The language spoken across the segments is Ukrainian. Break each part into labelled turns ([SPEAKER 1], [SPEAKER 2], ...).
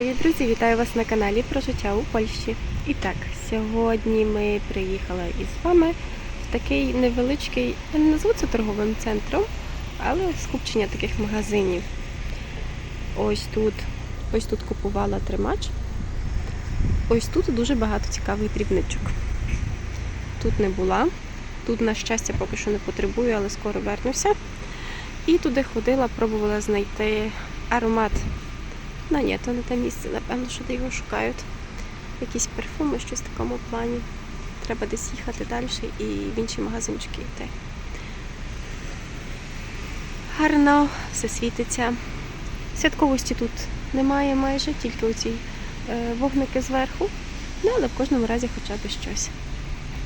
[SPEAKER 1] Привіт, друзі! Вітаю вас на каналі про життя у Польщі. І так, сьогодні ми приїхали із вами в такий невеличкий, я не назву це торговим центром, але скупчення таких магазинів. Ось тут, ось тут купувала тримач. Ось тут дуже багато цікавих дрібничок. Тут не була. Тут, на щастя, поки що не потребую, але скоро вернуся. І туди ходила, пробувала знайти аромат Ну ні, то не те місце, напевно, що де його шукають. Якісь парфуми, щось в такому плані. Треба десь їхати далі і в інші магазинчики йти. Гарно, все світиться. Святковості тут немає майже, тільки оці е, вогники зверху. Ну, але в кожному разі хоча б щось.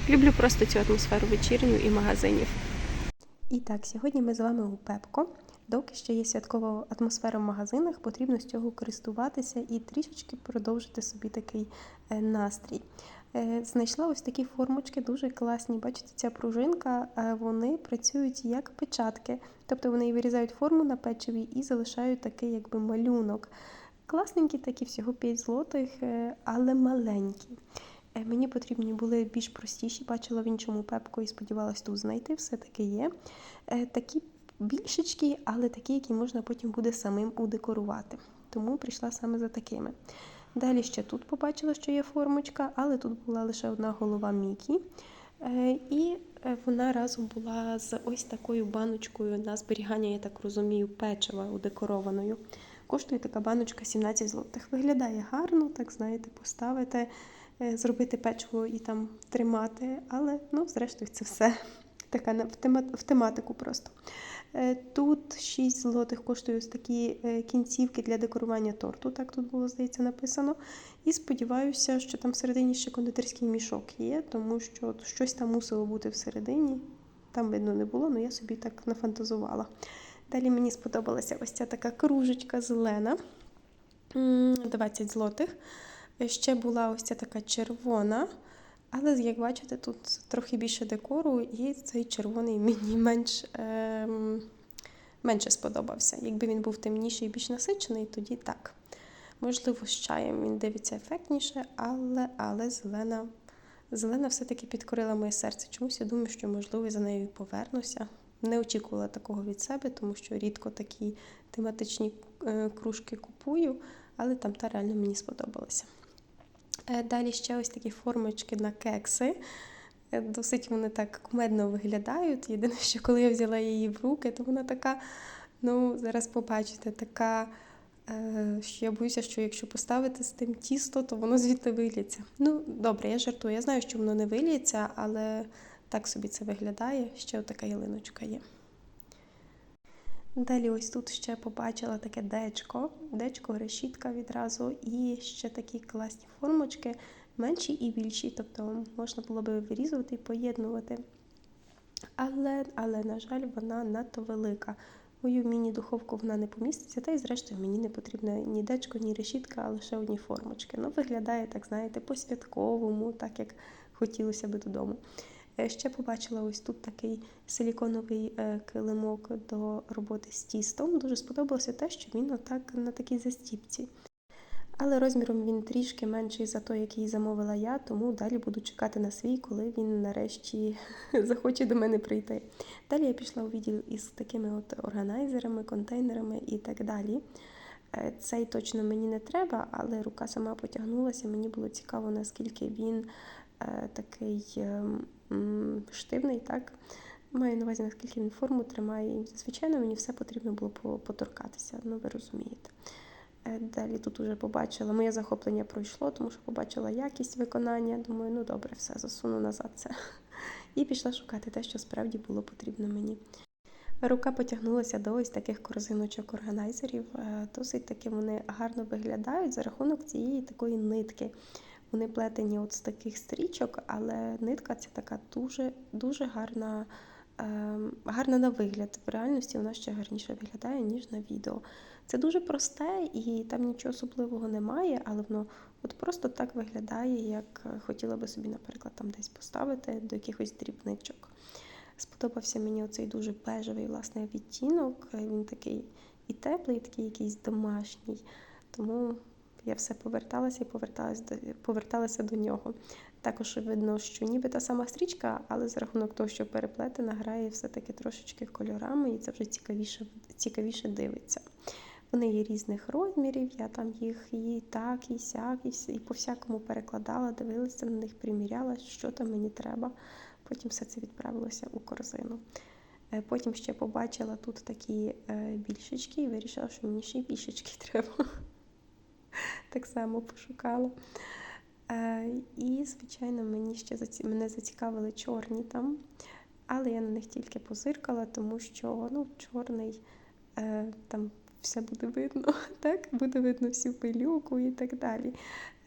[SPEAKER 1] Люблю просто цю атмосферу вечірню і магазинів. І так, сьогодні ми з вами у Пепко. Доки ще є святкова атмосфера в магазинах, потрібно з цього користуватися і трішечки продовжити собі такий е, настрій. Е, Знайшла ось такі формочки, дуже класні. Бачите, ця пружинка, е, вони працюють як печатки, тобто вони вирізають форму на печиві і залишають такий якби малюнок. Класненькі такі, всього 5 злотих, але маленькі. Мені потрібні були більш простіші, бачила в іншому пепку і сподівалася тут знайти, все-таки є. Е, Такі більшечки, але такі, які можна потім буде самим удекорувати. Тому прийшла саме за такими. Далі ще тут побачила, що є формочка, але тут була лише одна голова Мікі. Е, І е, вона разом була з ось такою баночкою на зберігання, я так розумію, печива удекорованою. Коштує така баночка 17 злотих. Виглядає гарно, так знаєте, поставити, е, зробити печиво і там тримати, але ну, зрештою, це все така в тема- в тематику просто. Е, Тут 6 злотих коштують ось такі е, кінцівки для декорування торту, так тут було, здається, написано. І сподіваюся, що там всередині ще кондитерський мішок є, тому що щось там мусило бути всередині. Там видно не було, але я собі так нафантазувала. Далі мені сподобалася ось ця така кружечка зелена. 20 злотих. Е, Ще була ось ця така червона. Але, як бачите, тут трохи більше декору, і цей червоний мені менш, ем, менше сподобався. Якби він був темніший і більш насичений, тоді так. Можливо, з чаєм він дивиться ефектніше, але, але зелена, зелена все-таки підкорила моє серце. Чомусь я думаю, що, можливо, за нею повернуся. Не очікувала такого від себе, тому що рідко такі тематичні е, кружки купую, але там та реально мені сподобалася. Е, Далі ще ось такі формочки на кекси. Е, Досить вони так кумедно виглядають. Єдине, що коли я взяла її в руки, то вона така, ну, зараз побачите, така, е, що я боюся, що якщо поставити з тим тісто, то воно звідти виліться. Ну, добре, я жартую. Я знаю, що воно не виліється, але так собі це виглядає. Ще така ялиночка є. Далі ось тут ще побачила таке дечко, дечко, решітка відразу, і ще такі класні формочки, менші і більші, тобто можна було би вирізувати і поєднувати. Але, але, на жаль, вона надто велика. Мою міні-духовку вона не поміститься, та й зрештою мені не потрібна ні дечко, ні решітка, а лише одні формочки. Ну, виглядає, так знаєте, по-святковому, так як хотілося би додому. Е, Ще побачила ось тут такий силіконовий е, килимок до роботи з тістом. Дуже сподобалося те, що він отак на такій застіпці. Але розміром він трішки менший за той, який замовила я, тому далі буду чекати на свій, коли він нарешті захоче до мене прийти. Далі я пішла у відділ із такими от органайзерами, контейнерами і так далі. Е, Цей точно мені не треба, але рука сама потягнулася. Мені було цікаво, наскільки він такий ем, штивний, так? Маю на увазі, наскільки він форму тримає. І, звичайно, мені все потрібно було поторкатися, ну ви розумієте. Е, Далі тут уже побачила, моє захоплення пройшло, тому що побачила якість виконання. Думаю, ну добре, все, засуну назад це. І пішла шукати те, що справді було потрібно мені. Рука потягнулася до ось таких корзиночок органайзерів. Е, Досить таки вони гарно виглядають за рахунок цієї такої нитки. Вони плетені от з таких стрічок, але нитка ця така дуже, дуже гарна, ем, гарна на вигляд. В реальності вона ще гарніше виглядає, ніж на відео. Це дуже просте і там нічого особливого немає, але воно от просто так виглядає, як е, хотіла би собі, наприклад, там десь поставити до якихось дрібничок. Сподобався мені оцей дуже бежевий власне відтінок. Він такий і теплий, і такий якийсь домашній. Тому я все поверталася і поверталася до, поверталася до нього. Також видно, що ніби та сама стрічка, але за рахунок того, що переплетена, грає все-таки трошечки кольорами, і це вже цікавіше, цікавіше дивиться. Вони є різних розмірів, я там їх і так, і сяк, і, і по-всякому перекладала, дивилася на них, приміряла, що там мені треба. Потім все це відправилося у корзину. Е, Потім ще побачила тут такі е, більшечки і вирішила, що мені ще й більшечки треба. Так само пошукала. Е, І, звичайно, мені ще заці... мене зацікавили чорні там, але я на них тільки позиркала, тому що ну, чорний е, там все буде видно, так? Буде видно всю пилюку і так далі.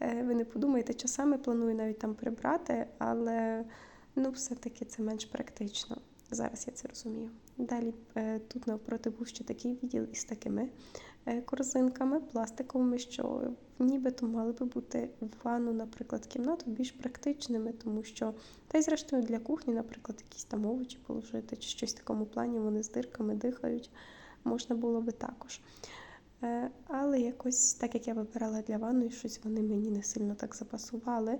[SPEAKER 1] Е, Ви не подумайте, часами планую навіть там прибрати, але ну, все-таки це менш практично. Зараз я це розумію. Далі тут навпроти був ще такий відділ із такими корзинками пластиковими, що нібито мали би бути в ванну, наприклад, кімнату більш практичними, тому що та й зрештою для кухні, наприклад, якісь там овочі положити чи щось в такому плані, вони з дирками дихають, можна було би також. Е, Але якось, так як я вибирала для ванної, щось вони мені не сильно так запасували.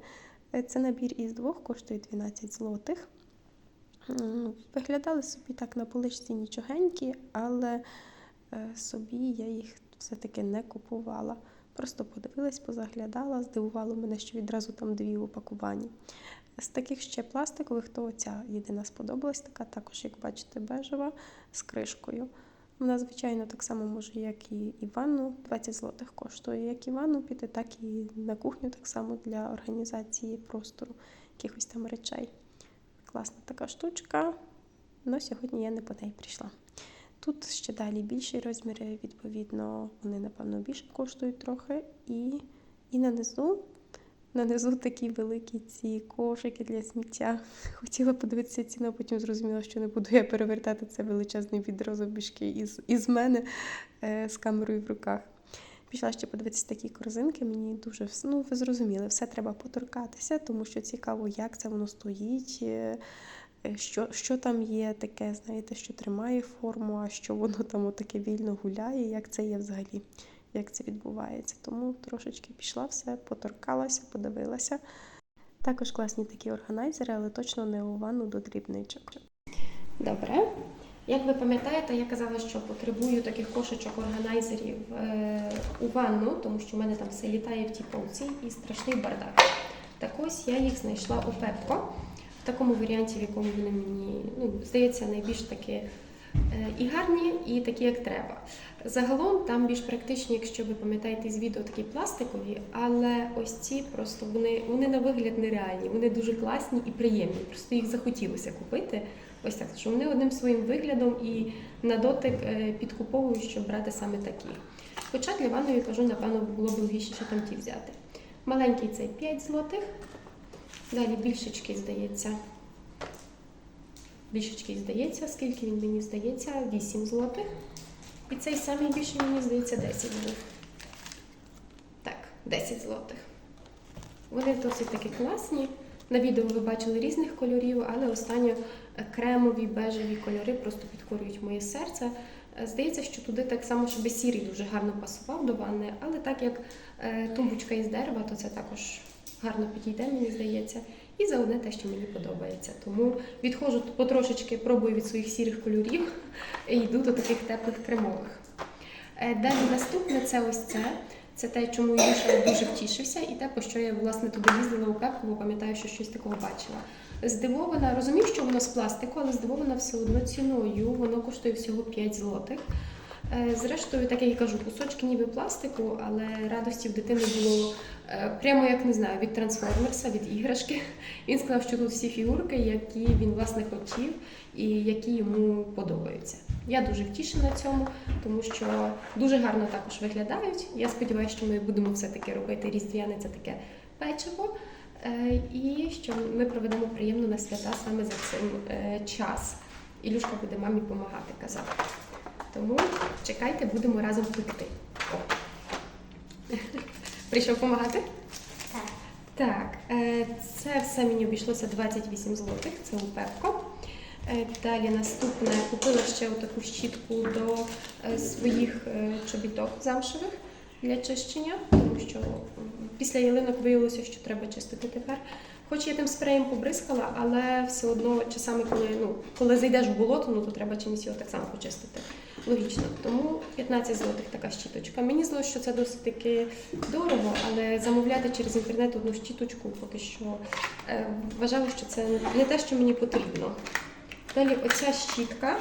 [SPEAKER 1] Е, Це набір із двох, коштує 12 злотих. Виглядали собі так на поличці нічогенькі, але е, собі я їх все-таки не купувала. Просто подивилась, позаглядала, здивувало мене, що відразу там дві в. З таких ще пластикових, то ця єдина сподобалась, така також, як бачите, бежева з кришкою. Вона, звичайно, так само може, як і, і ванну, 20 злотих коштує, як і ванну піти, так і на кухню, так само для організації простору якихось там речей. Класна така штучка. але сьогодні я не по неї прийшла. Тут ще далі більші розміри, відповідно, вони, напевно, більше коштують трохи. І, і на низу, на низу такі великі ці кошики для сміття. Хотіла подивитися ціну, а потім зрозуміла, що не буду я перевертати це величезний відро завбіжки із, із мене е, з камерою в руках. Пішла ще подивитися такі корзинки. Мені дуже ну, ви зрозуміли, все треба поторкатися, тому що цікаво, як це воно стоїть, е, що, що там є таке, знаєте, що тримає форму, а що воно там таке вільно гуляє, як це є взагалі, як це відбувається. Тому трошечки пішла все, поторкалася, подивилася. Також класні такі органайзери, але точно не у ванну до дрібничок. Добре. Як ви пам'ятаєте, я казала, що потребую таких кошечок органайзерів е, у ванну, тому що в мене там все літає в тій полці і страшний бардак. Так ось я їх знайшла у Пепко такому варіанті, в якому вони мені ну, здається найбільш таки е, і гарні, і такі, як треба. Загалом там більш практичні, якщо ви пам'ятаєте з відео, такі пластикові, але ось ці просто вони, вони на вигляд нереальні, вони дуже класні і приємні. Просто їх захотілося купити. Ось так, що вони одним своїм виглядом і на дотик е, підкуповують, щоб брати саме такі. Хоча для ванної кажу, напевно, було б логічніше там ті взяти. Маленький цей 5 злотих. Далі більшечки, здається. Більшечки, здається, скільки він мені здається, 8 злотих. І цей самий більший, мені здається, 10 був. Так, 10 злотих. Вони досить таки класні. На відео ви бачили різних кольорів, але останньо кремові, бежеві кольори просто підкорюють моє серце. Здається, що туди так само, щоб сірий дуже гарно пасував до ванни, але так як е, тумбочка із дерева, то це також гарно підійде, мені здається. І заодне те, що мені подобається. Тому відходжу потрошечки, пробую від своїх сірих кольорів і йду до таких теплих кремових. Е, Далі наступне це ось це. Це те, чому Ілюша дуже втішився, і те, по що я власне туди їздила у пепку, бо пам'ятаю, що щось такого бачила. Здивована, розумію, що воно з пластику, але здивована все одно ціною. Воно коштує всього 5 злотих. Е, Зрештою, так як я кажу, кусочки ніби пластику, але радості в дитини було е, прямо як не знаю, від трансформерса, від іграшки. Він сказав, що тут всі фігурки, які він власне хотів і які йому подобаються. Я дуже втішена цьому, тому що дуже гарно також виглядають. Я сподіваюся, що ми будемо все-таки робити різдвяне це таке печиво. Е, І що ми проведемо приємно на свята саме за цим час. Ілюшка буде мамі допомагати, казав. Тому чекайте, будемо разом пекти. Прийшов допомагати?
[SPEAKER 2] Так.
[SPEAKER 1] Так, е, це все мені обійшлося 28 злотих, це у Пепко. Е, Далі наступне купила ще таку щітку до е, своїх чобіток замшевих для чищення, тому тому що після ялинок виявилося, що треба чистити тепер. Хоч я тим спреєм побризкала, але все одно часами, коли, ну, коли зайдеш в болото, ну то треба чимось його так само почистити. Логічно. Тому 15 злотих така щіточка. Мені здалося, що це досить таки дорого, але замовляти через інтернет одну щіточку поки що е, вважала, що це не те, що мені потрібно. Далі оця щітка,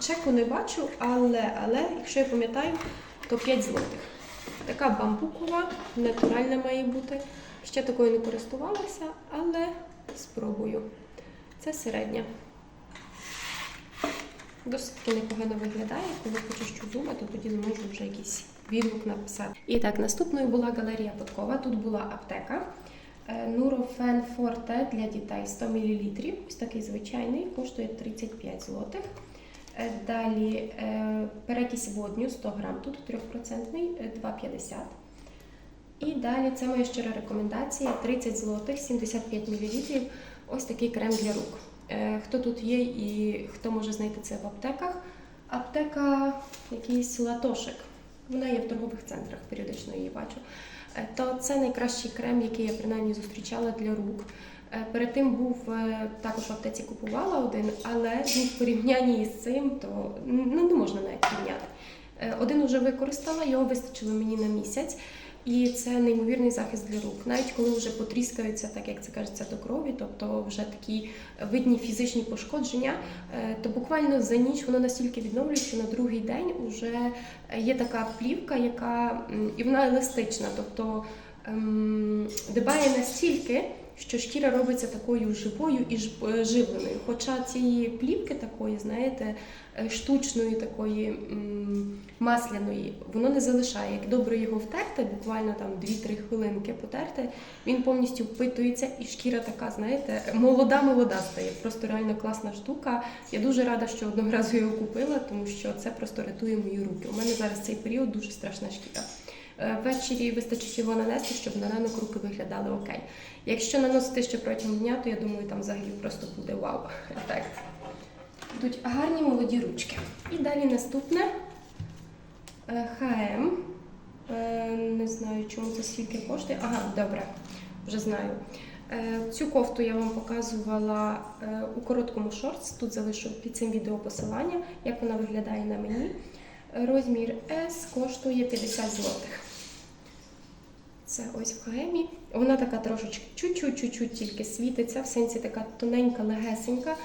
[SPEAKER 1] чеку не бачу, але, але якщо я пам'ятаю, то 5 злотих. Така бамбукова, натуральна має бути. Ще такою не користувалася, але спробую. Це середня. Досить непогано виглядає. Коли почищу зуби, то тоді зможу вже якийсь відгук написати. І так, наступною була галерія Подкова. Тут була аптека. Е, Nurofen Forte для дітей 100 мл. Ось такий звичайний, коштує 35 злотих. Е, Далі е, перекись водню 100 грам, тут 3% е, 2,50. І далі це моя щира рекомендація: 30 злотих, 75 мл. Ось такий крем для рук. Е, Хто тут є і хто може знайти це в аптеках? Аптека якийсь латошик. Вона є в торгових центрах, періодично її бачу. Е, То це найкращий крем, який я принаймні зустрічала для рук. Е, Перед тим був також в аптеці купувала один, але він в порівнянні з цим, то ну, не можна навіть порівняти. Е, Один уже використала, його вистачило мені на місяць. І це неймовірний захист для рук. Навіть коли вже потріскаються, так як це кажеться, до крові, тобто вже такі видні фізичні пошкодження, е, то буквально за ніч воно настільки відновлюється, що на другий день вже є така плівка, яка і вона еластична, тобто ем, дбає настільки, що шкіра робиться такою живою і е, живленою. Хоча цієї плівки такої, знаєте, е, штучної, такої масляної, воно не залишає. Як добре його втерти, буквально там 2-3 хвилинки потерти, він повністю впитується, і шкіра така, знаєте, молода-молода стає. Просто реально класна штука. Я дуже рада, що одного разу його купила, тому що це просто рятує мої руки. У мене зараз цей період дуже страшна шкіра. Е, Ввечері вистачить його нанести, щоб на ранок руки виглядали окей. Якщо наносити ще протягом дня, то я думаю, там взагалі просто буде вау ефект. Будуть гарні молоді ручки. І далі наступне Е, H&M. Е, Не знаю, чому це скільки коштує. Ага, добре, вже знаю. Цю кофту я вам показувала у короткому шортс. Тут залишу під цим відео посилання, як вона виглядає на мені. Розмір S коштує 50 злотих. Це ось в Хаемі. Вона така трошечки чуть-чуть, тільки світиться, в сенсі така тоненька, легесенька.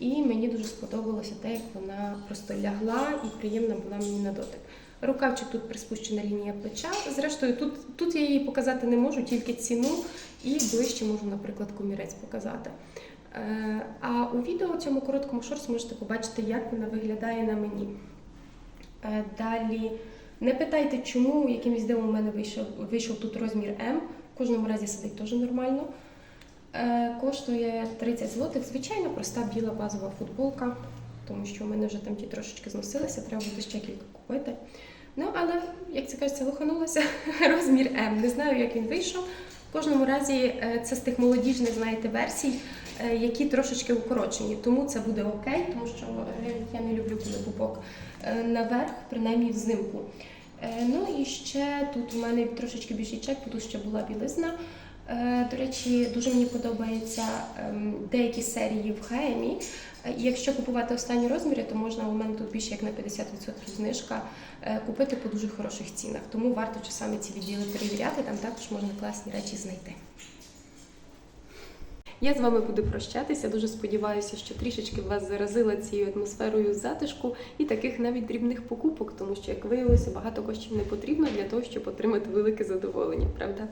[SPEAKER 1] І мені дуже сподобалося те, як вона просто лягла і приємна була мені на дотик. Рукавчик тут приспущена лінія плеча. Зрештою, тут, тут я її показати не можу, тільки ціну і ближче можу, наприклад, комірець показати. Е, А у відео цьому короткому шорс можете побачити, як вона виглядає на мені. Е, Далі не питайте, чому якимось дивом у мене вийшов, вийшов тут розмір М. В кожному разі сидить теж нормально. Е, Коштує 30 злотих. Звичайно, проста біла базова футболка, тому що у мене вже там ті трошечки зносилися, треба буде ще кілька купити. Ну, але, як це кажеться, лоханулася розмір М. Не знаю, як він вийшов. В кожному разі е, це з тих молодіжних, знаєте, версій, які трошечки укорочені. Тому це буде окей, тому що е, я не люблю, коли пупок е, наверх, принаймні взимку. Е, Ну і ще тут у мене трошечки більший чек, тут ще була білизна. Е, До речі, дуже мені подобаються ем, деякі серії в Хаемі. Е, Якщо купувати останні розміри, то можна у мене тут більше як на 50% знижка е, купити по дуже хороших цінах. Тому варто часами ці відділи перевіряти, там також можна класні речі знайти. Я з вами буду прощатися. Дуже сподіваюся, що трішечки вас заразила цією атмосферою затишку і таких навіть дрібних покупок, тому що, як виявилося, багато коштів не потрібно для того, щоб отримати велике задоволення, правда?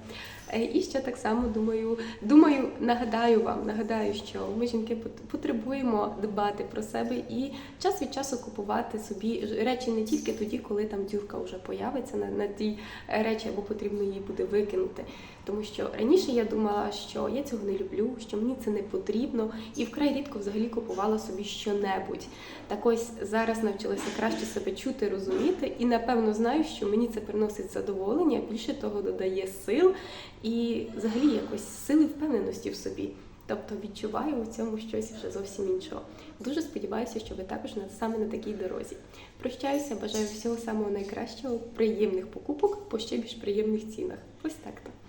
[SPEAKER 1] Е, І ще так само думаю, думаю, нагадаю вам, нагадаю, що ми жінки пот- потребуємо дбати про себе і час від часу купувати собі речі не тільки тоді, коли там дюрка вже появиться на, на ті е, речі, або потрібно її буде викинути. Тому що раніше я думала, що я цього не люблю, що мені це не потрібно, і вкрай рідко взагалі купувала собі щонебудь. Так ось зараз навчилася краще себе чути, розуміти, і напевно знаю, що мені це приносить задоволення, більше того додає сил і взагалі якось сили впевненості в собі. Тобто відчуваю у цьому щось вже зовсім іншого. Дуже сподіваюся, що ви також саме на такій дорозі. Прощаюся, бажаю всього самого найкращого, приємних покупок по ще більш приємних цінах. Ось так то.